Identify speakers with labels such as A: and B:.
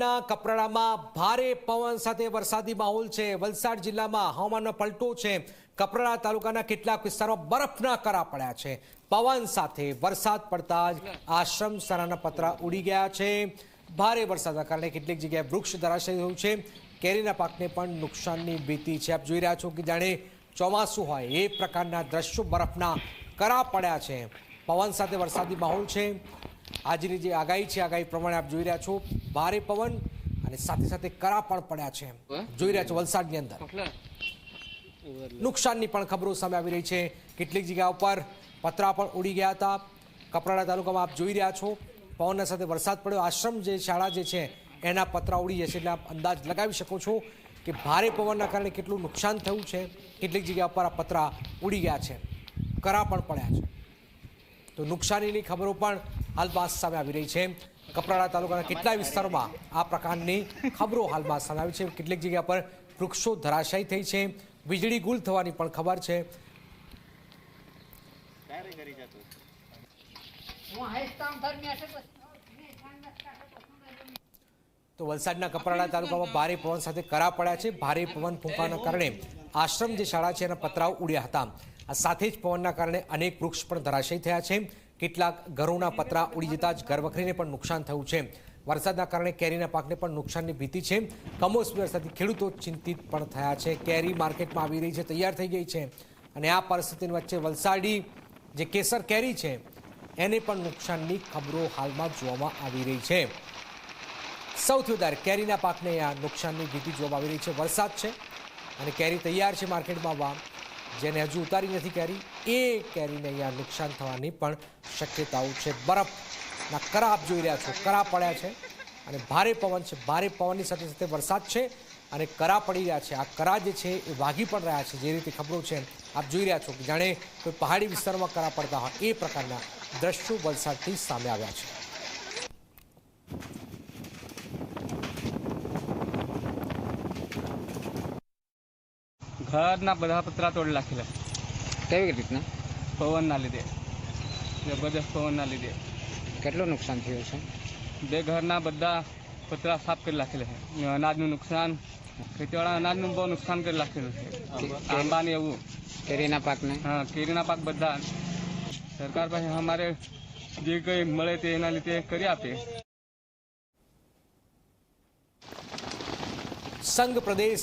A: ના કપરાડામાં ભારે પવન સાથે વરસાદી માહોલ છે. વલસાડ જિલ્લામાં હવામાનનો પલટો છે. કપરાડા તાલુકાના કેટલાક વિસ્તારોમાં બરફના કરા પડ્યા છે. પવન સાથે વરસાદ પડતા જ આશ્રમ શાળાના પતરા ઉડી ગયા છે. ભારે વરસાદના કારણે કેટલીક જગ્યાએ વૃક્ષ ધરાશયી થયું છે. કેરીના પાકને પણ નુકસાનની ભીતિ છે. આપ જોઈ રહ્યા છો કે જાણે ચોમાસું હોય એ પ્રકારના દ્રશ્યો બરફના કરા પડ્યા છે. પવન સાથે વરસાદી માહોલ છે. આજની જે આગાહી છે આગાહી પ્રમાણે આપ જોઈ રહ્યા છો. ભારે પવન અને સાથે સાથે કરા પણ પડ્યા છે જોઈ રહ્યા છો વલસાડની અંદર. નુકસાનની પણ ખબરો સામે આવી રહી છે. કેટલીક જગ્યા ઉપર પતરા પણ ઉડી ગયા હતા. કપરાડા તાલુકામાં આપ જોઈ રહ્યા છો. પવનના સાથે વરસાદ પડ્યો. આશ્રમ જે શાળા જે છે એના પતરા ઉડી જશે એટલે આપ અંદાજ લગાવી શકો છો કે ભારે પવનના કારણે કેટલું નુકસાન થયું છે. કેટલીક જગ્યા ઉપર આ પતરા ઉડી ગયા છે. કરા પણ પડ્યા છે. તો નુકસાનીની ખબરો પણ હાલમાં સામે આવી રહી છે. કપરાડા તાલુકાના કેટલાય વિસ્તારોમાં આ પ્રકારની ખબરો હાલમાં સામે આવી છે? કેટલીક જગ્યા પર વૃક્ષો ધરાશાયી થઈ છે. વીજળી ગુલ થવાની પણ ખબર છે. તો વલસાડના કપરાડા તાલુકામાં ભારે પવન સાથે કરા પડ્યા છે. ભારે પવન ફૂંકાના કારણે આશ્રમ જે શાળા છે એના પતરાઓ ઉડ્યા હતા. આ સાથે જ પવનના કારણે અનેક વૃક્ષ પણ ધરાશયી થયા છે. કેટલાક ઘરોના પતરા ઉડી જતા જ ઘર વખરીને પણ નુકસાન થયું છે. વરસાદના કારણે કેરીના પાકને પણ નુકસાનની ભીતિ છે. કમોસમી વરસાદથી ખેડૂતો ચિંતિત પણ થયા છે. કેરી માર્કેટમાં આવી રહી છે, તૈયાર થઈ ગઈ છે. અને આ પરિસ્થિતિની વચ્ચે વલસાડી જે કેસર કેરી છે, એને પણ નુકસાનની ખબરો હાલમાં જોવામાં આવી રહી છે. સૌથી વધારે કેરીના પાકને આ નુકસાનની ભીતિ જોવા આવી રહી છે. વરસાદ છે અને કેરી તૈયાર છે માર્કેટમાં આવવા. જેને હજુ ઉતારી નથી કેરી, એ કેરીને અહીંયા નુકસાન થવાની પણ શક્યતાઓ છે. બરફના કરા આપ જોઈ રહ્યા છો. કરા પડ્યા છે અને ભારે પવન છે. ભારે પવનની સાથે સાથે વરસાદ છે અને કરા પડી રહ્યા છે. આ કરા જે છે એ વાગી પણ રહ્યા છે. જે રીતે ખબરો છે આપ જોઈ રહ્યા છો કે જાણે કોઈ પહાડી વિસ્તારમાં કરા પડતા હોય. એ પ્રકારના દ્રશ્યો વલસાડથી સામે આવ્યા છે.
B: ઘરના બધા પતરા તોડી નાખેલા.
C: કેવી રીતના?
B: પવનના લીધે. જબરદસ્ત પવનના લીધે.
C: કેટલું નુકસાન થયું છે?
B: બે ઘરના બધા પતરા સાફ કરી નાખેલા છે. અનાજનું નુકસાન ખેતીવાળા અનાજનું બહુ નુકસાન કરી નાખેલું છે. આંબા ને એવું.
C: કેરીના પાકને?
B: હા કેરીના પાક બધા. સરકાર પાસે અમારે જે કંઈ મળે તે એના લીધે કરી આપે.
A: સંઘ પ્રદેશ